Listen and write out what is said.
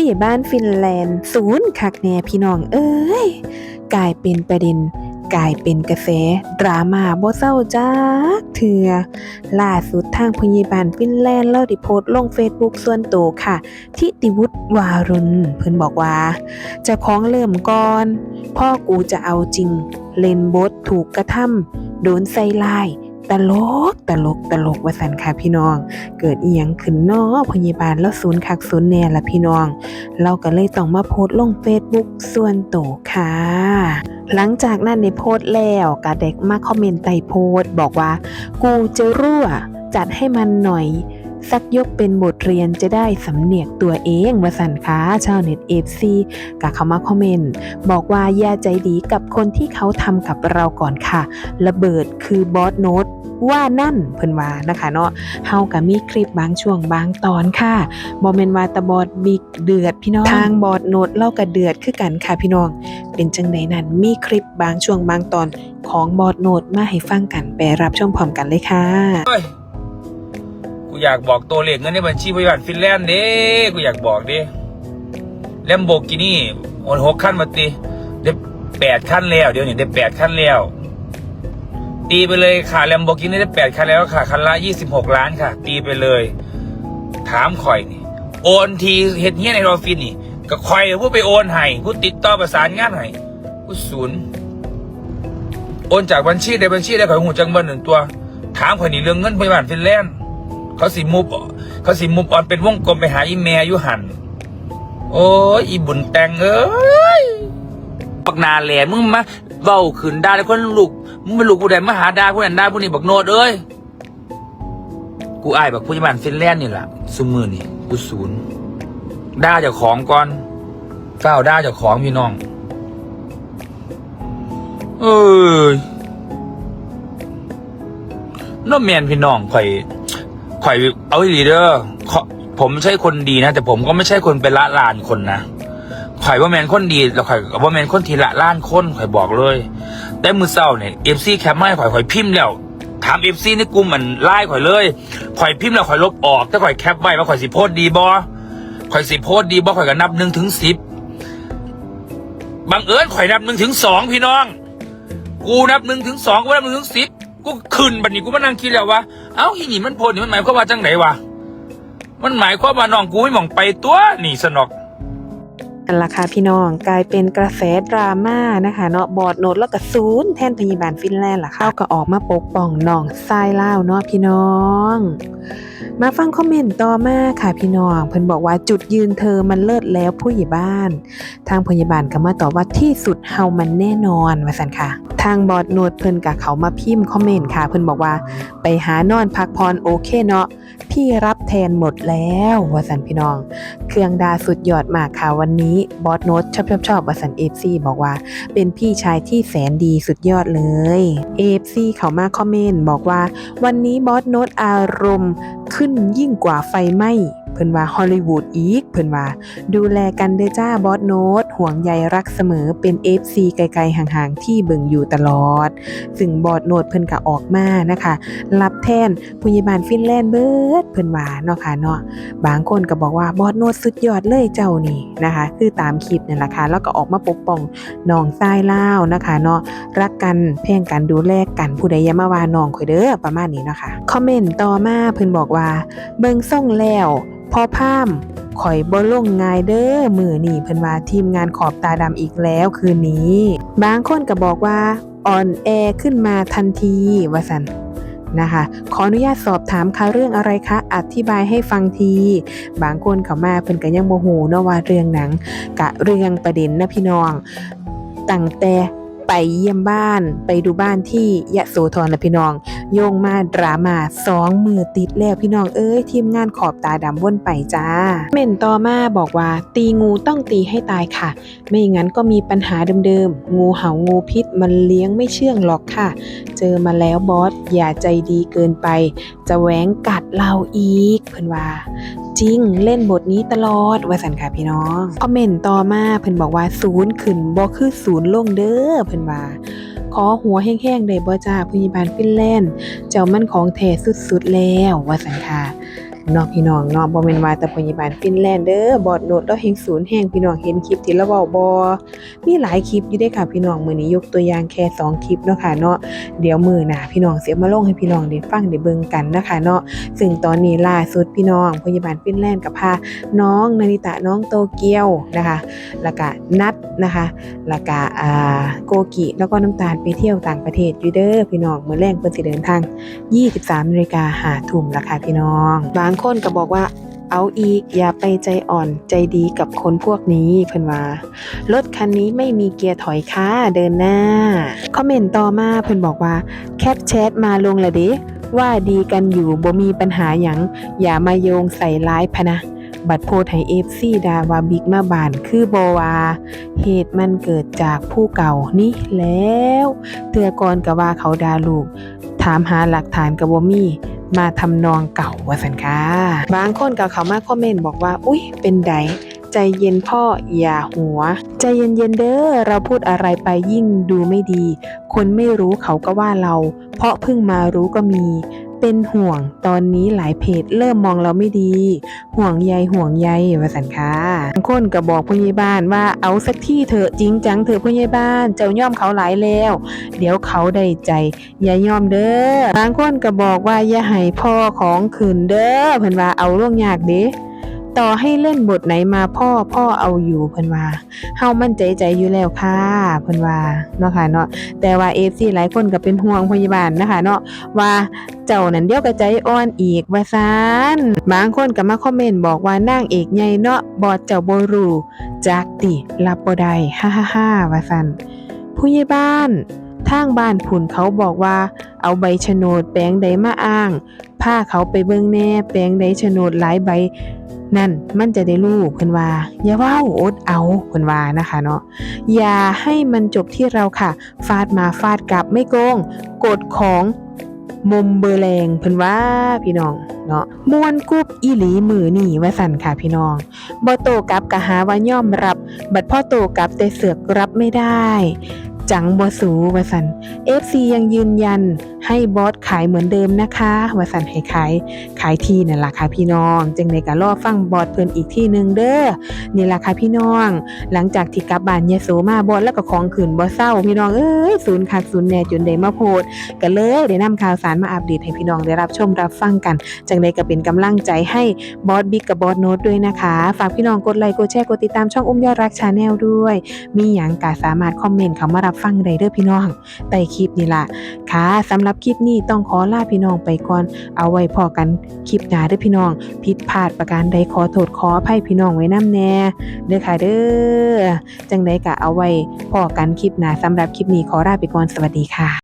ผู้ใหญ่บ้านฟินแลนด์ ศูนย์คักแน่พี่น้องเอ้ย กลายเป็นประเด็น กลายเป็นกระแสดราม่าบ่เศร้าจักเถื่อล่าสุดทางพยาบาลฟินแลนด์เล่าด้โพสต์ลงเฟซบุ๊กส่วนตัวค่ะ ทิติวุฒิวารุณ เพิ่นบอกว่าจะของเริ่มก่อน พ่อกูจะเอาจริง เล่นบทถูกกระทำโดนใส่ลาย ตลกตลกตลกว่าสันค่ะพี่น้อง เกิดอีหยังขึ้นนอพยาบาลแล้วศูนย์คักศูนย์แน่ละพี่น้อง เราก็เลยต้องมาโพสต์ลงเฟซบุ๊กส่วนตัวค่ะ หลังจากนั้นในโพสต์แล้วก็เด็กมาคอมเมนต์ใต้โพสต์บอกว่า กูจะรั่วจัดให้มันหน่อย สักยกเป็นบทเรียนจะได้สำเนียกตัวเองว่าสันคะชาวเน็ตเอฟซีกับเขามาคอมเมนต์บอกว่าอย่าใจดีกับคนที่เขาทำกับเราก่อนค่ะ ระเบิดคือบอสโน้ตว่านั่นเพิ่นว่านะคะเนาะเฮาก็มีคลิปบางช่วงบางตอนค่ะบ่แม่นว่าแตะบอดบิกเดือดพี่น้อง ทางบอดโน้ตเล่าก็เดือดคือกันค่ะพี่น้อง เป็นจังไดนั้นมีคลิปบางช่วงบางตอนของบอดโน้ตมาให้ฟังกันไปรับชมพร้อมกันเลยค่ะ อยากบอกตัวเลขเงินในบัญชีบริษัทฟินแลนด์เด้กูอยากบอกดิแลมโบกินี่โอนหกขั้นมาตีได้แปดขั้นแล้ว เดี๋ยวนี้ได้แปดขั้นแล้ว ตีไปเลยค่ะแลมโบกินี่ได้แปดคันแล้วค่ะคันละยี่สิบหกล้านค่ะ ตีไปเลย ถามข่อยนี่โอนทีเฮ็ดเงี้ยในรอฟินนี่ ก็ข่อยผู้ไปโอนให้ผู้ติดต่อประสานงานให้ผู้ศูนย์โอนจากบัญชีใดบัญชีใดข่อยหูจังเบิร์หนึ่งตัว ถามข่อยนี่เรื่องเงินพยาบาลฟินแลนด์ เขาสิมุบเขาสิมุบออนเป็นวงกลมไปหาอีเมียอยู่หันโอ้ยอีบุญแตงเอ้ยบักนาแหลมึงมาเบ้าขืนด้แล้วคนลูกมึงเป็นลูกผู้ใดมาหาดาผู้นั้นดาผู้นี้บักโนดเอ้ยกูอายบักผู้ใหญ่บ้านฟินแลนด์นี่แหละซุมือนี่กูศูนย์ด่าจ้าของก่อนก้าวด่าจ้าของพี่น้อง เอ้ยน้องแมนพี่น้องข่อย ข่อยเอาดีเด้อขอผมไม่ใช่คนดีนะ แต่ผมก็ไม่ใช่คนเป็นละลานคนนะข่อยว่าแมนคนดีแล้วข่อยว่าแมนคนทีละล้านคนข่อยบอกเลย แต่มือเศร้าเนี่ยเอฟซีแคปไม่ข่อยข่อยพิมพ์แล้วถามเอฟซีในกลุ่มมันไล่ข่อยเลยข่อยพิมพ์แล้วข่อยลบออกถ้าข่อยแคปไว้ว่าข่อยสิโพสดีบอข่อยสิโพสดีบอข่อยก็นับหนึ่งถึงสิบบังเอิญข่อยนับหนึ่งถึงสองพี่น้อง กูนับหนึ่งถึงสองกูนับหนึ่งถึงสิบกูขึ้นบัดนี้กูมานั่งคิดแล้วว่า เอ้าอีนี่มันโพดนี่มันหมายความว่าจังไหนวะมันหมายความว่าน้องกูไม่มองไปตัวนี่สนอกนั่นล่ะค่ะพี่น้องกลายเป็นกระแสดราม่านะคะเนาะบอดโนดแล้วก็ศูนย์แทนพยาบาลฟินแลนด์ล่ะค่ะเราก็ออกมาปกป้องน้องทรายเล่าเนาะพี่น้อง มาฟังคอมเมนต์ต่อมาค่ะพี่น้องเพิ่นบอกว่าจุดยืนเธอมันเลิศแล้วผู้ใหญ่บ้าน ทางพยาบาลก็มาตอบว่าที่สุดเฮามันแน่นอนว่าซั่นค่ะ ทางบอดโนดเพิ่นกับเขามาพิมพ์คอมเมนต์ค่ะ เพิ่นบอกว่า ไปหานอนพักพรโอเคเนาะพี่รับแทนหมดแล้วว่าสันพี่น้อง เครื่องดาสุดยอดมากค่ะวันนี้บอสโนตชอบชอบชอบวสันเอฟซีบอกว่า เป็นพี่ชายที่แสนดีสุดยอดเลยเอฟซีเขามาคอมเมนต์บอกว่า วันนี้บอสโนตอารมณ์ขึ้นยิ่งกว่าไฟไหม้ เพิ่นว่าฮอลลีวูดอีก เพิ่นว่า ดูแลกันเด้อจ้าบอสโนตห่วงใยรักเสมอเป็น FC ไกลๆห่างๆ ที่เบิ่งอยู่ตลอด ซึ่งบอสโนตเพิ่นก็ออกมานะคะ รับแทนพยาบาลฟินแลนด์เบิดเพิ่นว่าเนาะค่ะเนาะบางคนก็บอกว่าบอสโนตสุดยอดเลยเจ้านี่นะคะ คือตามคลิปนั่แหละค่ะแล้วก็ออกมาปกป้องน้องทรายล่าวนะคะเนาะรักกันแพ่งกันดูแลกันผู้ใดอย่ามาว่าน้องข่อยเด้อประมาณนี้เนาะค่ะคอมเมนต์ต่อมาเพิ่นบอกว่า เบิ่งส่งแล้วพอพามข่อยบ่ลงง่ายเด้อมือนี่เพิ่นว่าทีมงานขอบตาดำอีกแล้วคืนนี้ บางคนก็บอกว่าอ่อนแอขึ้นมาทันทีว่าสันนะคะ ขออนุญาตสอบถามค่ะเรื่องอะไรคะ อธิบายให้ฟังที บางคนเขามาเพิ่นก็ยังโมโหเนาะว่าเรื่องหนังกะเรื่องประเด็นนะพี่น้องตั้งแต่ ไปเยี่ยมบ้าน ไปดูบ้านที่ยะโสธรนะพี่น้อง โยงมาดราม่าสองมือติดแล้วพี่น้องเอ้ยทีมงานขอบตาดำวนไปจ้า เม่นต่อมาบอกว่า ตีงูต้องตีให้ตายค่ะ ไม่งั้นก็มีปัญหาเดิมๆ งูเห่างูพิษมันเลี้ยงไม่เชื่องหรอกค่ะ เจอมาแล้วบอสอย่าใจดีเกินไป จะแหวงกัดเราอีกเพิ่อนว่า จริง เล่นบทนี้ตลอดว่าสันค่ะพี่น้องคอมเมนต์ต่อมาเพิ่นบอกว่าศูนย์ขึ้นบ่คือศูนย์ลงเด้อเพิ่นว่าขอหัวแห้งๆได้บ่จ้าพยาบาลฟินแลนด์ เจ้ามันของแท้สุดๆแล้วว่าสันค่ะ นาะพี่น้องเนาะบ่แม่นว่าแต่พยาบาลฟินแลนด์เด้อบอดโนดแล้วแห่งศูนย์แห่งพี่น้องเห็นคลิปที่เราเว้าบ่มีหลายคลิปอยู่เด้ค่ะพี่น้องมื้อนี้ยกตัวอย่างแค่สองคลิปเนาะค่ะเนาะเดี๋ยวมื้อหน้าพี่น้องเสิเอามาลงให้พี่น้องได้ฟังได้เบิ่งกันนะคะเนาะซึ่งตอนนี้ล่าสุดพี่น้องพยาบาลฟินแลนด์ก็พาน้องนาริตะน้องโตเกียวนะคะแล้วก็นัดนะคะแล้วก็อ่าโกกิแล้วก็น้ำตาลไปเที่ยวต่างประเทศอยู่เด้อพี่น้องมื้อแรกเพิ่นสิเดินทาง 23นาฬิกาหาทุ่มราคาพี่น้องบางคนก็บอกว่า เอาอีกอย่าไปใจอ่อนใจดีกับคนพวกนี้เพิ่นว่ารถคันนี้ไม่มีเกียร์ถอยค่ะเดินหน้า คอมเมนต์ต่อมาเพิ่นบอกว่า แคปแชทมาลงละเด้ว่าดีกันอยู่บ่มีปัญหาหยังอย่ามาโยงใส่ร้ายพะนะบัตรโพสต์ให้เอฟซีดาวาบิ๊กมาบานคือบวา เหตุมันเกิดจากผู้เก่านี่แล้ว เตือก่อนก็ว่าเขาดาลูก ถามหาหลักฐานกับบ่มี มาทำนองเก่าว่าสันค่ะบางคนก็เขามาคอมเมนต์บอกว่า อุ้ยเป็นไดใจเย็นพ่ออย่าหัว ใจเย็นๆเด้อเราพูดอะไรไปยิ่งดูไม่ดี คนไม่รู้เขาก็ว่าเรา เพราะเพิ่งมารู้ก็มี เป็นห่วงตอนนี้หลายเพจเริ่มมองเราไม่ดี ห่วงใยห่วงใยว่าสันค่ะบางคนก็บอกพยาบานว่าเอาสักที่เถอะจริงจังเถอะพยาบาน เจ้าย่อมเขาหลายแล้ว เดี๋ยวเขาได้ใจอย่ายอมเด้อบางคนก็บอกว่าอย่าให้พ่อของขืนเด้อเพิ่นว่าเอาล่วงยากเด้ ต่อให้เล่นบทไหนมาพ่อพ่อเอาอยู่เพิ่นว่าเฮามั่นใจใจอยู่แล้วค่ะเพิ่นว่าเนาะค่ะเนาะแต่ว่า FC หลายคนก็เป็นห่วงพยาบาลนะคะเนาะว่าเจ้านั่นเดียวกับใจอ่อนอีกว่าซานบางคนก็มาคอมเมนต์บอกว่านางเอกใหญ่เนาะบอดเจ้าบ่รู้จักติรับบ่ได้ฮ่าๆๆว่าซั่นผู้ใหญ่บ้าน ทางบ้านผุนเขาบอกว่า เอาใบโฉนดแปลงใดมาอ้างพาเขาไปเบิ่งแน่ แปลงใดโฉนดหลายใบ นั่นมันจะได้รู้เพิ่นว่า อย่าว้าอดเอาเพิ่นว่านะคะเนาะอย่าให้มันจบที่เราค่ะฟาดมาฟาดกลับไม่โกงกฎของมุมเบอร์แรงเพิ่นว่าพี่น้องเนาะมวนกุบอีหลีมือหนี่ว่าสั่นค่ะพี่น้องบ่โตกับกะหาว่ายอมรับ บัดพ่อโตกับแต่เสือกรับไม่ได้ จังบอสูวสัน FC ยังยืนยันให้บอสขายเหมือนเดิมนะคะวสันให้ขายขายที่นั่นล่ะค่ะพี่น้องจึงในการรอฟังบอสเพิ่นอีกที่หนึ่งเด้อนี่ล่ะค่ะพี่น้อง หลังจากที่กลับบ้านยะโสมาบอสแล้วก็ของขืนบ่เศร้าพี่น้องเอ้ยศูนย์คักศูนย์แน่จนได้มาโพดก็เลยได้นำข่าวสารมาอัปเดตให้พี่น้องได้รับชมรับฟังกันจังใดก็เป็นกำลังใจให้บอสบิ๊กกับบอสโน้ตด้วยนะคะ ฝากพี่น้องกดไลค์กดแชร์กดติดตามช่องอุ้มยอดรักชาแนลด้วย มีหยังก็สามารถคอมเมนต์เข้ามารับฟังได้เด้อพี่น้องใต้คลิปนี่ล่ะค่ะสำหรับคลิปนี้ต้องขอลาพี่น้องไปก่อนเอาไว้พอกันคลิปหน้าเด้อพี่น้องผิดพลาดประการใดขอโทษขออภัยพี่น้องไว้น้ำแน่เด้อค่ะเด้อจังไดก็เอาไว้พอกันคลิปหน้าสำหรับคลิปนี้ขอลาไปก่อนสวัสดีค่ะ